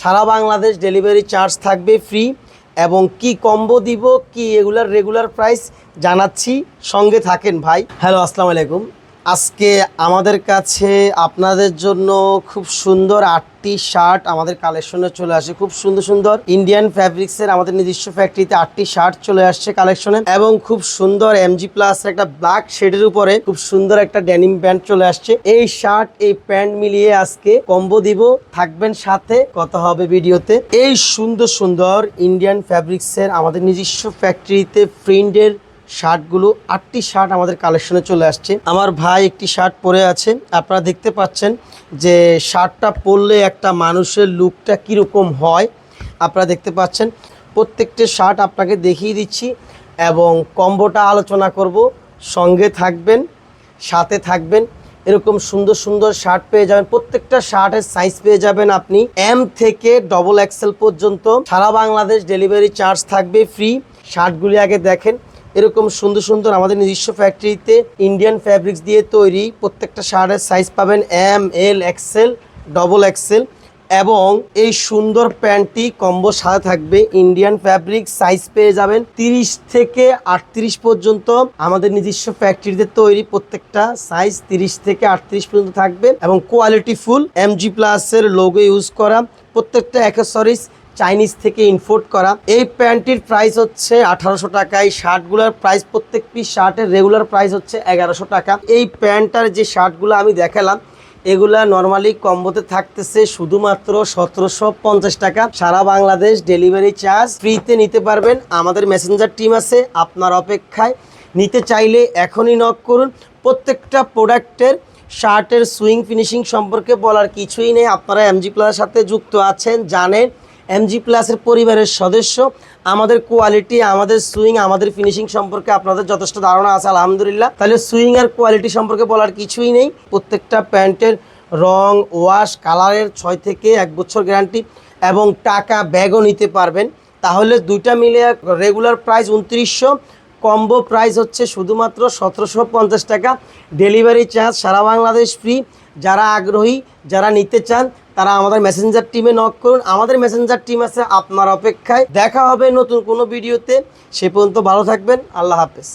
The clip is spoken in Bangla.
সারা বাংলাদেশ ডেলিভারি চার্জ থাকবে ফ্রি এবং কি কম্বো দিব, কি এগুলার রেগুলার প্রাইস জানাচ্ছি, সঙ্গে থাকেন ভাই। হ্যালো আসসালামু আলাইকুম। আজকে আমাদের কাছে আপনাদের জন্য খুব সুন্দর আটটি শার্ট আমাদের কালেকশনে চলে আসে। খুব সুন্দর সুন্দর ইন্ডিয়ান ফ্যাব্রিক্সের আমাদের নিজস্ব ফ্যাক্টরিতে আটটি শার্ট চলে আসছে কালেকশনে এবং খুব সুন্দর এমজি প্লাস একটা ব্ল্যাক শেডের উপরে খুব সুন্দর একটা ডেনিম প্যান্ট চলে আসছে। এই শার্ট, এই প্যান্ট মিলিয়ে আজকে কম্বো দিব। থাকবেন সাথে কত হবে ভিডিওতে। এই সুন্দর সুন্দর ইন্ডিয়ান ফ্যাব্রিক্সের আমাদের নিজস্ব ফ্যাক্টরিতে প্রিন্টের শার্টগুলো আটটি শার্ট আমাদের কালেকশনে চলে আসছে। আমার ভাই একটি শার্ট পরে আছে। আপনারা দেখতে পাচ্ছেন যে শার্টটা পরলে একটা মানুষের লুকটা কীরকম হয়। আপনারা দেখতে পাচ্ছেন প্রত্যেকটা শার্ট আপনাকে দেখিয়ে দিচ্ছি এবং কম্বোটা আলোচনা করব। সঙ্গে থাকবেন, সাথে থাকবেন। এরকম সুন্দর সুন্দর শার্ট পেয়ে যাবেন। প্রত্যেকটা শার্টের সাইজ পেয়ে যাবেন আপনি। এম থেকে ডবল এক্সেল পর্যন্ত সারা বাংলাদেশ ডেলিভারি চার্জ থাকবে ফ্রি শার্টগুলি আগে দেখেন। এরকম সুন্দর সুন্দর আমাদের নিজস্ব ফ্যাক্টরিতে ইন্ডিয়ান ফ্যাব্রিক্স দিয়ে তৈরি প্রত্যেকটা শার্টের সাইজ পাবেন M L XL double XL এবং এই সুন্দর প্যান্টটি কম্বো সাথে থাকবে ইন্ডিয়ান ফ্যাব্রিক সাইজ পেয়ে যাবেন তিরিশ থেকে আটত্রিশ পর্যন্ত আমাদের নিজস্ব ফ্যাক্টরিতে তৈরি প্রত্যেকটা সাইজ তিরিশ থেকে আটত্রিশ পর্যন্ত থাকবে এবং কোয়ালিটি ফুল এমজি প্লাসের লোগো ইউজ করা প্রত্যেকটা অ্যাক্সেসরিজ চাইনিজ থেকে ইনপোর্ট করা। এই প্যান্টটির প্রাইস হচ্ছে আঠারোশো টাকা এই শার্টগুলোর প্রাইস প্রত্যেক পিস শার্টের রেগুলার প্রাইস হচ্ছে এগারোশো টাকা। এই প্যান্টটার যে শার্টগুলো আমি দেখালাম, এগুলা নর্মালি কম্বোতে থাকতেছে শুধুমাত্র সতেরোশো পঞ্চাশ টাকা। সারা বাংলাদেশ ডেলিভারি চার্জ ফ্রিতে নিতে পারবেন। আমাদের মেসেঞ্জার টিম আছে, আপনার অপেক্ষায়। নিতে চাইলে এখনই নক করুন। প্রত্যেকটা প্রোডাক্টের শার্টের সুইং ফিনিশিং সম্পর্কে বলার কিছুই নেই। আপনারা এমজি প্লাসের সাথে যুক্ত আছেন, জানেন। এমজি প্লাসের পরিবারের সদস্য। আমাদের কোয়ালিটি আমাদের সুইং আমাদের ফিনিশিং সম্পর্কে আপনাদের যথেষ্ট ধারণা আছে, আলহামদুলিল্লাহ। তাহলে সুইং আর কোয়ালিটি সম্পর্কে বলার কিছুই নেই। প্রত্যেকটা প্যান্টের রং ওয়াশ কালারের ছয় থেকে এক বছর গ্যারান্টি এবং টাকা ব্যাগও নিতে পারবেন। তাহলে দুইটা মিলে রেগুলার প্রাইস উনত্রিশশো কম্বো প্রাইস হচ্ছে শুধুমাত্র সতেরোশো পঞ্চাশ টাকা। ডেলিভারি চার্জ সারা বাংলাদেশ ফ্রি যারা আগ্রহী, যারা নিতে চান তারা আমাদের মেসেঞ্জার টিমে নক করুন। আমাদের মেসেঞ্জার টিম আছে আপনার অপেক্ষায়। দেখা হবে নতুন কোনো ভিডিওতে সে পর্যন্ত ভালো থাকবেন। আল্লাহ হাফেজ।